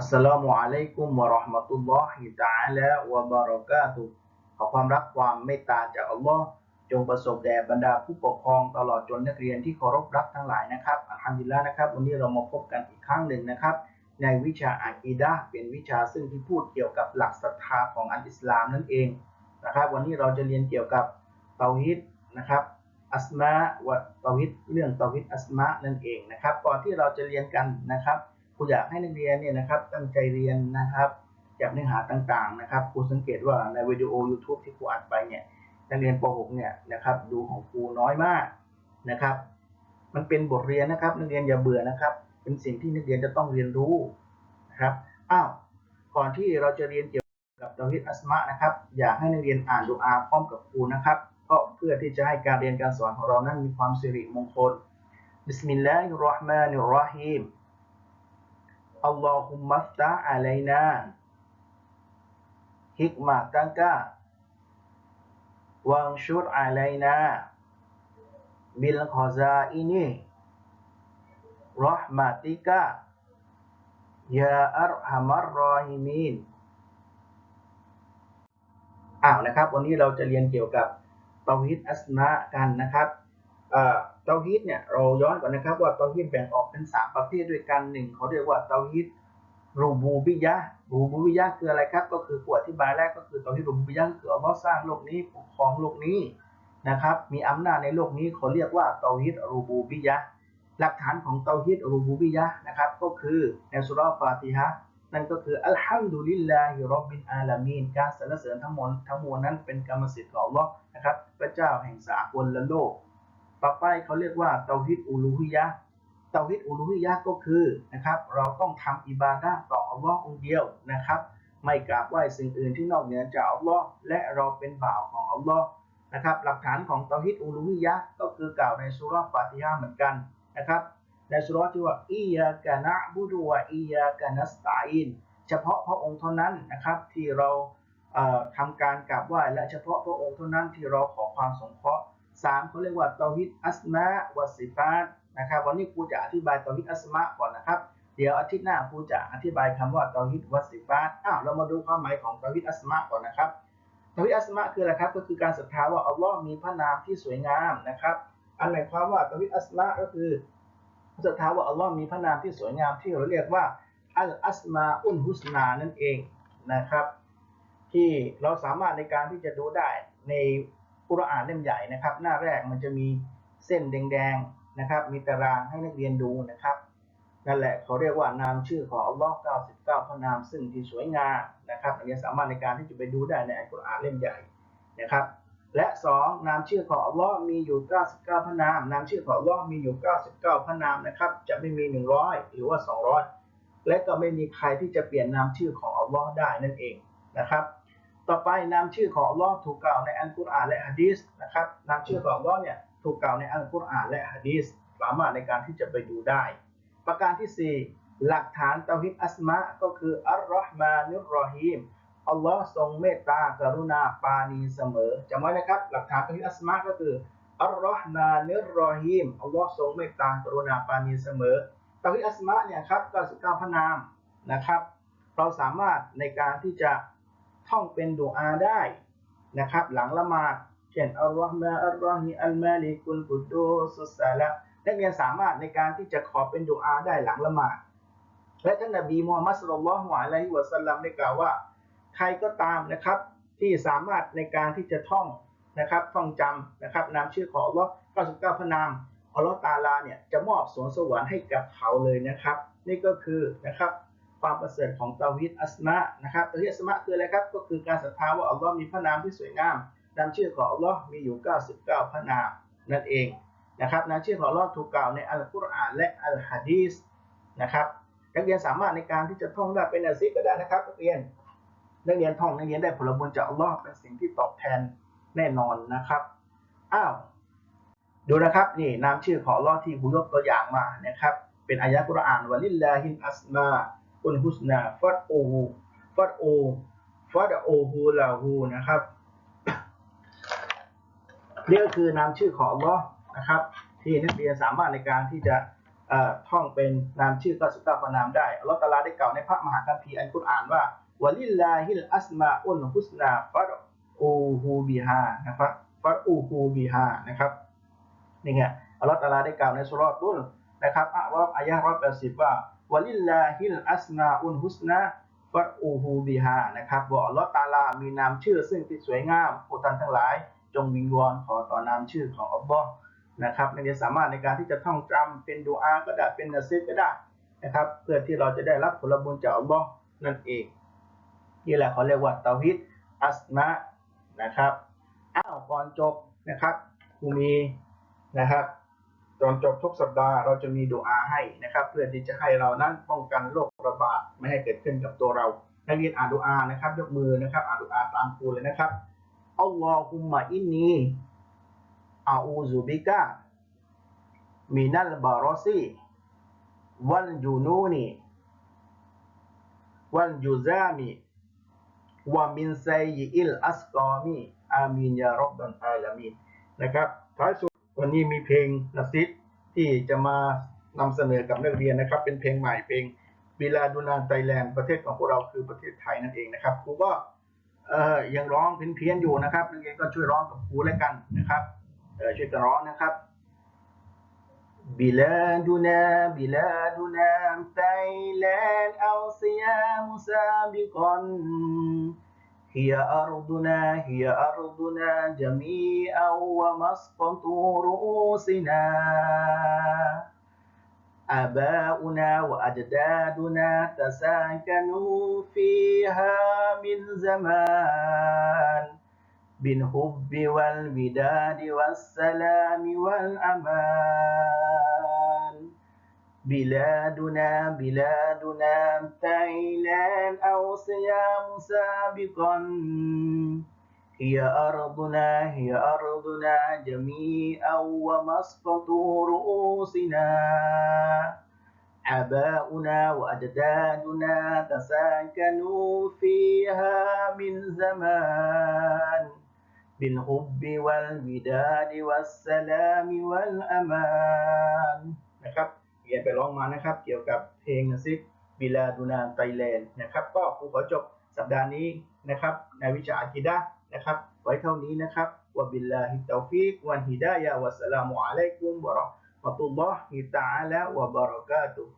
อัสสลามุอะลัยกุมวะเราะห์มะตุลลอฮิตะอาลาวะบารอกาตุขอความรักความเมตตาจากอัลลอฮ์จงประสบแด่บรรดาผู้ปกครองตลอดจนนักเรียนที่เคารพรักทั้งหลายนะครับอัลฮัมดุลิลละห์นะครับ วันนี้เรามาพบกันอีกครั้งหนึ่งนะครับ ในวิชาอากีดะเป็นวิชาซึ่งที่พูดเกี่ยวกับหลักศรัทธาของอัลอิสลามนั่นเองนะครับ วันนี้เราจะเรียนเกี่ยวกับเตาฮิดนะครับอัสมาวะเตาฮิดเรื่องเตาฮิดอัสมานั่นเองนะครับก่อนที่เราจะเรียนกันนะครับ รูอยากให้นักเรียนเนี่ยนะครับตั้งใจเรียนนะครับจากเนื้อหาต่างๆนะครับครูสังเกตว่าในวิดีโอ YouTube ที่ครูอัดไปเนี่ยนักเรียนป .6 เนี่ยนะครับดูของครูน้อยมากนะครับ มันเป็นบทเรียนนะครับนักเรียนอย่าเบื่อนะครับ เป็นสิ่งที่นักเรียนจะต้องเรียนรู้นะครับอ้าวก่อนที่เราจะเรียนเกี่ยวกับตาฮิดอัสมานะครับอยากให้นักเรียนอ่านดูอาพร้อมกับครูนะครับเพราะเพื่อที่จะให้การเรียนการสอนของเรานั้นมีความสิริมงคลบิสมิลลาฮิรราะห์มานิรราะฮีม อัลลอฮุมมัฟตะอะลัยนาฮิกมาตักะวังชุดอะลัยนาบิลคอซาอินีรอห์มาติกะยาอัรฮัมัรรอฮิมีนอ้าวนะครับ วันนี้เราจะเรียนเกี่ยวกับตาฮิดอัสมากันนะครับ เตาฮีดเนี่ยเราย้อนก่อนนะครับว่าเตาฮีดแบ่งออกเป็นสามประเภทด้วยกันหนึ่งเขาเรียกว่าเตาฮีดรูบูบิยะรูบูบิยะคืออะไรครับ ก็คือผู้อธิบายแรกก็คือเตาฮีดรูบูบิยะคืออัลลอฮ์สร้างโลกนี้ปกครองโลกนี้นะครับ มีอำนาจในโลกนี้เขาเรียกว่าเตาฮีดรูบูบิยะหลักฐานของเตาฮีดรูบูบิยะนะครับก็คือในสุรฟาติฮะนั่นก็คืออัลฮัมดุลิลลาฮิรอบบิลอาลามีนการสรรเสริญทั้งหมดทั้งมวลนั้นเป็นกรรมสิทธิ์ของอัลลอฮ์นะครับพระเจ้าแห่งสากลและโลก ต่อไปเขาเรียกว่าเตาฮิดอูลูฮิยะเตาฮิดอูลูฮิยะก็คือนะครับ เราต้องทำอิบาดะต่ออัลลอฮ์องเดียวนะครับ ไม่กราบไหว้สิ่งอื่นที่นอกเหนือจากอัลลอฮ์และเราเป็นบ่าวของอัลลอฮ์นะครับ หลักฐานของเตาฮิดอูลูฮิยะก็คือกล่าวในสุรฟาติฮะเหมือนกันนะครับในสุรที่ว่าอียากะนะบุดุวะอียากะนัสตะอีนเฉพาะพระองค์เท่านั้นนะครับที่เราเอ่อทำการกราบไหว้และเฉพาะพระองค์เท่านั้นที่เราขอความสงเคราะห์ สามเขาเรียกว่าเตาฮิดอัสมาวะสิฟาตนะครับวันนี้ครูจะอธิบายเตาฮิดอัสมาก่อนนะครับ เดี๋ยวอาทิตย์หน้าครูจะอธิบายคำว่าเตาฮิดวะสิฟาตอ้าวเรามาดูความหมายของเตาฮิดอัสมาก่อนนะครับเตาฮิดอัสมาคืออะไรครับก็คือการศรัทธาว่าอัลลอฮ์มีพระนามที่สวยงามนะครับ อันหมายความว่าเตาฮิดอัสมาก็คือศรัทธาว่าอัลลอฮ์มีพระนามที่สวยงามที่เราเรียกว่าอัลอัสมาอุนฮุสนานั่นเองนะครับ ที่เราสามารถในการที่จะดูได้ใน กุรอานเล่มใหญ่นะครับ หน้าแรกมันจะมีเส้นแดงๆนะครับ มีตารางให้นักเรียนดูนะครับนั่นแหละเขาเรียกว่านามชื่อของอัลลอฮ์99พระนามซึ่งที่สวยงามนะครับนักเรียนสามารถในการที่จะไปดูได้ในอัลกุรอานเล่มใหญ่นะครับ และ 2 นามชื่อของอัลลอฮ์มีอยู่ 99พระนาม นามชื่อของอัลลอฮ์มีอยู่ 99พระนามนะครับ จะไม่มี 100 หรือว่า 200 และก็ไม่มีใครที่จะเปลี่ยนนามชื่อของอัลลอฮ์ได้นั่นเองนะครับ ต่อไปนามชื่อของลอถูกกล่าวในอัลกุรอานและฮะดีษนะครับนามชื่อของลอเนี่ยถูกกล่าวในอัลกุรอานและฮะดีษสามารถในการที่จะไปดูได้ ประการที่ 4 หลักฐานเตาฮิดอัสมาก็คืออัลลอฮ์มานิรรอฮีมอัลลอฮ์ทรงเมตตากรุณาปาณีเสมอจำไว้นะครับ หลักฐานเตาฮิดอัสมาก็คืออัลลอฮ์มานิรรอฮีมอัลลอฮ์ทรงเมตตากรุณาปาณีเสมอเตาฮิดอัสมาเนี่ยครับ99พระนามนะครับ เราสามารถในการที่จะ ท่องเป็นดูอาได้นะครับ หลังละหมาดเช่นอัลลอฮ์มาอัลลอฮิอัลมาลิกุลกุดดูสุสาละนักเรียนสามารถในการที่จะขอเป็นดูอาได้หลังละหมาดและท่านนบีมูฮัมมัดสุลลัลลอฮุอะลัยฮิวะสัลลัมได้กล่าวว่า ใครก็ตามนะครับ ที่สามารถในการที่จะท่องนะครับท่องจำนะครับนามชื่อของอัลลอฮ์99พระนามอัลลอฮ์ตาลาเนี่ยจะมอบสวนสวรรค์ให้กับเขาเลยนะครับ นี่ก็คือนะครับ ความประเสริฐของตาฮิดอัสมานะครับตาฮิดอัสมาคืออะไรครับ ก็คือการศรัทธาว่าอัลลอฮ์มีพระนามที่สวยงามนามชื่อของอัลลอฮ์มีอยู่ 99 พระนามนั่นเองนะครับนามชื่อของอัลลอฮ์ถูกกล่าวในอัลกุรอานและอัลฮะดีษนะครับนักเรียนสามารถในการที่จะท่องได้เป็นอาซิกก็ได้นะครับนักเรียนนักเรียนท่องนักเรียนได้ผลบุญจากอัลลอฮ์เป็นสิ่งที่ตอบแทนแน่นอนนะครับอ้าวดูนะครับนี่นามชื่อของอัลลอฮ์ที่ผมยกตัวอย่างมานะครับเป็นอายะกุรอานวะลิลลาฮินอัสมา อุลฮุสนาฟัดโอฮูฟัดโอฟัดโอฮูลาฮูนะครับนี่ก็คือนามชื่อของอัลลอฮ์นะครับ ที่นักเรียนสามารถในการที่จะท่องเป็นนามชื่อ99พระนามได้อัลลอฮฺตาลาได้กล่าวในพระมหาคัมภีร์อัลกุรอานว่าวลิลลาฮิลอัสมาอุลฮุสนาฟัดโอฮูบิฮานะครับฟัดอูฮูบิฮานะครับนี่ไงอัลลอฮฺตาลาได้กล่าวในสุราะห์ตุลนะครับอะว่าอายะห์ร้อยแปดสิบว่า วลิลลาฮิลอัสมาอุลฮุสนาฟัอูฮูบิฮานะครับว่าอัลลอฮฺตาลามีนามชื่อซึ่งที่สวยงามผู้ท่านทั้งหลาย จงวิงวอนขอต่อนามชื่อของอัลลอฮ์นะครับนักเรียนสามารถในการที่จะท่องจำเป็นดูอาก็ได้เป็นนาซิก็ได้นะครับ เพื่อที่เราจะได้รับผลบุญจากอัลลอฮ์นั่นเองนี่แหละเขาเรียกว่าเตาฮิดอัสมานะครับอ้าวก่อนจบนะครับครูมีนะครับ ตอนจบทุกสัปดาห์เราจะมีดูอาให้นะครับ เพื่อที่จะให้เรานั้นป้องกันโรคระบาดไม่ให้เกิดขึ้นกับตัวเรานักเรียนอ่านดูอานะครับ ยกมือนะครับอ่านดูอาตามครูเลยนะครับอัลลอฮุมะอินนีอาอูซุบิกะมินัลบารอซีวัลจูนูนีวัลจูซามีวะมินไซยิอิลอัสกอมีอามีนยารบบันอาลามีนนะครับท้ายสุด วันนี้มีเพลงนัซิดที่จะมานำเสนอกับนักเรียนนะครับ เป็นเพลงใหม่เพลงบิลาดูนานไทยแลนด์ประเทศของพวกเราคือประเทศไทยนั่นเองนะครับครูก็ เอ่อยังร้องเพี้ยนๆอยู่นะครับนักเรียนก็ช่วยร้องกับครูแล้วกันนะครับเออช่วยกันร้องนะครับ بلادنا بلادنا تايلان أو صيام سابقا هي أرضنا هي أرضنا جميعا ومسقط رؤوسنا. آباؤنا وأجدادنا تساكنوا فيها من زمان بالحب والوداد والسلام والأمان. بلادنا بلادنا تايلان أو صيام سابقا هي أرضنا هي أرضنا جميعا ومسقط رؤوسنا. آباؤنا وأجدادنا تساكنوا فيها من زمان. بالحب والوداد والسلام والأمان. ียนไปร้องมานะครับ เกี่ยวกับเพลงซิกบิลาดูนาไตแลนด์นะครับ ก็ครูขอจบสัปดาห์นี้นะครับในวิชาอาคิดะนะครับ ไว้เท่านี้นะครับวะบิลลาฮิตตอฟิกวันฮิดายะวัสสลามุอะลัยกุมบะเราะมะตุลลอฮิตะอาลาวะบะเราะกาตุฮ์